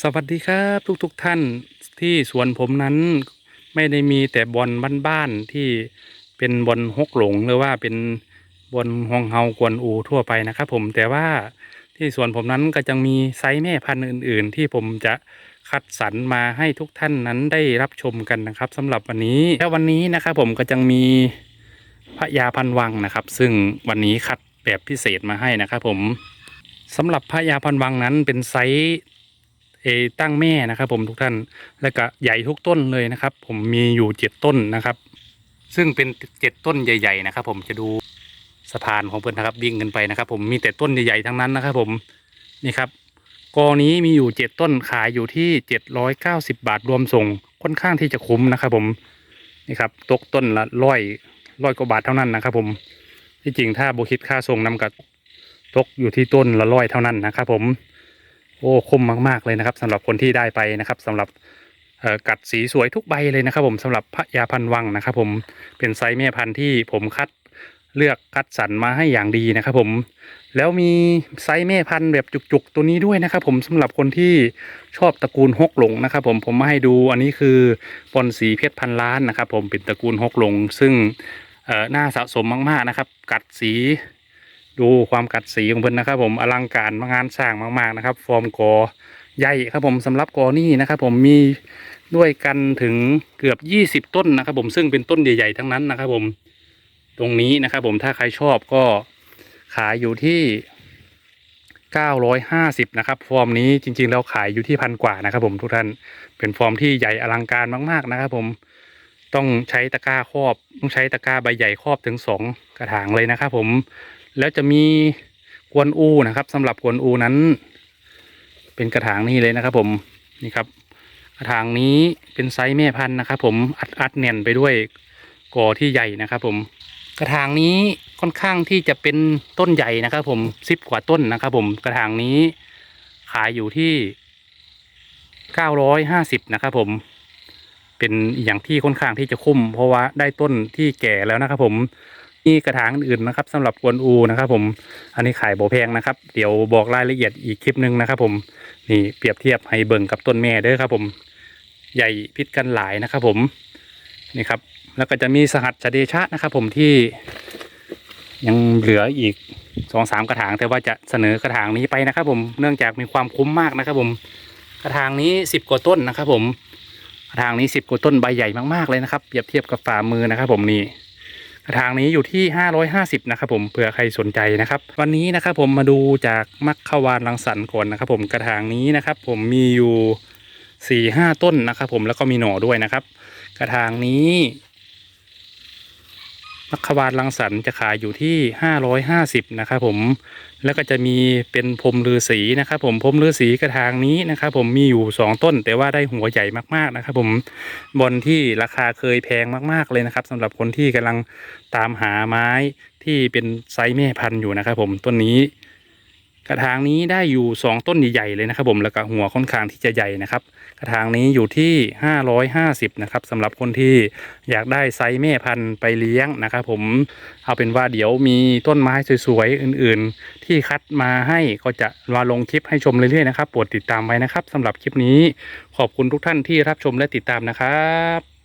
สวัสดีครับทุกๆทท่านที่สวนผมนั้นไม่ได้มีแต่บอลบ้านๆที่เป็นบอลฮกหลงหรือว่าเป็นบอลฮองเฮากวนอูทั่วไปนะครับผมแต่ว่าที่สวนผมนั้นก็จะมีไซส์แม่พันธุ์อื่น ๆ ที่ผมจะคัดสรรมาให้ทุกท่านนั้นได้รับชมกันนะครับสำหรับวันนี้และวันนี้นะครับผมก็จะมีพระยาพันวังนะครับ ซึ่งวันนี้คัดแบบพิเศษมาให้นะครับผมสำหรับพระยาพันวังนั้นเป็นไซส์ ตั้งแม่นะครับผมทุกท่านแล้วก็ใหญ่ทุกต้นเลยนะครับ ผมมีอยู่เจ็ดต้นนะครับ ซึ่งเป็นเจ็ดต้นใหญ่ ๆ นะครับ ผมจะดูสะพานของเพื่อนนะครับวิ่งกันไปนะครับ ผมมีแต่ต้นใหญ่ๆทั้งนั้นนะครับ ผมนี่ครับกอนี้มีอยู่เจ็ดต้นขายอยู่ที่เจ็ดร้อยเก้าสิบาทรวมส่งค่อนข้างที่จะคุ้มนะครับ ผมนี่ครับตกต้นละร้อยร้อยกว่าบาทเท่านั้นนะครับ ผมที่จริงถ้าโบคิดค่าส่งนำกับตกอยู่ที่ต้นละร้อยเท่านั้นนะครับ ผม โอ้คมมากๆเลยนะครับสำหรับคนที่ได้ไปนะครับสำหรับกัดสีสวยทุกใบเลยนะครับ ผมสำหรับพระยาพันวังนะครับ ผมเป็นไซส์แม่พันธุ์ที่ผมคัดเลือกคัดสรรมาให้อย่างดีนะครับ ผมแล้วมีไซส์แม่พันธุ์แบบจุกๆตัวนี้ด้วยนะครับ ผมสำหรับคนที่ชอบตระกูลฮกหลงนะครับ ผมผมมาให้ดูอันนี้คือบอลสีเพชรพันล้านนะครับ ผมเป็นตระกูลฮกหลง ซึ่งเอ่อน่าสะสมมากๆนะครับ กัดสี ดูความกัดสีของเพิ่นนะครับ ผมอลังการงานสร้างมาก ๆนะครับ ฟอร์มกอใหญ่ครับผมสำหรับกอนี่นะครับ ผมมีด้วยกันถึงเกือบ 20 ต้นนะครับ ผมซึ่งเป็นต้นใหญ่ๆ ทั้งนั้นนะครับ ผมตรงนี้นะครับ ผมถ้าใครชอบก็ขายอยู่ที่ 950 นะครับ ฟอร์มนี้จริงๆแล้วขายอยู่ที่พันกว่านะครับ ผมทุกท่านเป็นฟอร์มที่ใหญ่อลังการมาก ๆนะครับ ผมต้องใช้ตะกร้าครอบ ต้องใช้ตะกร้าใบใหญ่ครอบถึงสองกระถางเลยนะครับ ผม แล้วจะมีกวนอูนะครับสำหรับกวนอูนั้น เป็นกระถางนี้เลยนะครับ ผมนี่ครับ กระถางนี้เป็นไซส์แม่พันธุ์นะครับ ผมอัดอัดแน่นไปด้วยกอที่ใหญ่นะครับ ผม กระถางนี้ค่อนข้างที่จะเป็นต้นใหญ่นะครับ ผมสิบกว่าต้นนะครับ ผมกระถางนี้ขายอยู่ที่เก้าร้อยห้าสิบนะครับ ผมเป็นอย่างที่ค่อนข้างที่จะคุ้ม เพราะว่าได้ต้นที่แก่แล้วนะครับ ผม มีกระถางอื่นนะครับสำหรับกวนอูนะครับ ผมอันนี้ขายโบแพงนะครับ เดี๋ยวบอกรายละเอียดอีกคลิปหนึ่งนะครับ ผมนี่เปรียบเทียบให้เบิ่งกับต้นแม่เด้อครับ ผมใหญ่พิษกันหลายนะครับ ผมนี่ครับ แล้วก็จะมีสหัสชเดชะนะครับ ผมที่ยังเหลืออีกสองสามกระถาง แต่ว่าจะเสนอกระถางนี้ไปนะครับ ผมเนื่องจากมีความคุ้มมากนะครับ ผมกระถางนี้สิบกว่าต้นนะครับ ผมกระถางนี้สิบกว่าต้นใบใหญ่มากๆเลยนะครับ เปรียบเทียบกับฝ่ามือนะครับ ผมนี่ กระถางนี้อยู่ที่ 550 นะครับผมเผื่อใครสนใจนะครับ วันนี้นะครับผมมาดูจากมัคควานรังสรรค์ก่อนนะครับผมกระถางนี้นะครับผมมีอยู่4 5ต้นนะครับผมแล้วก็มีหน่อด้วยนะครับ กระถางนี้ มัคควานลังสรรจะขายอยู่ที่ 550นะครับผมแล้วก็จะมีเป็นพรมฤาษีนะครับผมพรมฤาษีกระถางนี้นะครับผมมีอยู่ 2 ต้น แต่ว่าได้หัวใหญ่มากๆนะครับผมบอลที่ราคาเคยแพงมากๆเลยนะครับสำหรับคนที่กำลังตามหาไม้ที่เป็นไซส์แม่พันธุ์อยู่นะครับผมต้นนี้ กระถางนี้ได้อยู่สองต้นใหญ่ๆเลยนะครับ ผมแล้วก็หัวค่อนข้างที่จะใหญ่นะครับ กระถางนี้อยู่ที่ 550นะครับสำหรับคนที่อยากได้ไซส์แม่พันธุ์ไปเลี้ยงนะครับ ผมเอาเป็นว่าเดี๋ยวมีต้นไม้สวยๆอื่นๆ ที่คัดมาให้ก็จะมาลงคลิปให้ชมเรื่อยๆนะครับโปรดติดตามไว้นะครับสำหรับคลิปนี้ขอบคุณทุกท่านที่รับชมและติดตามนะครับ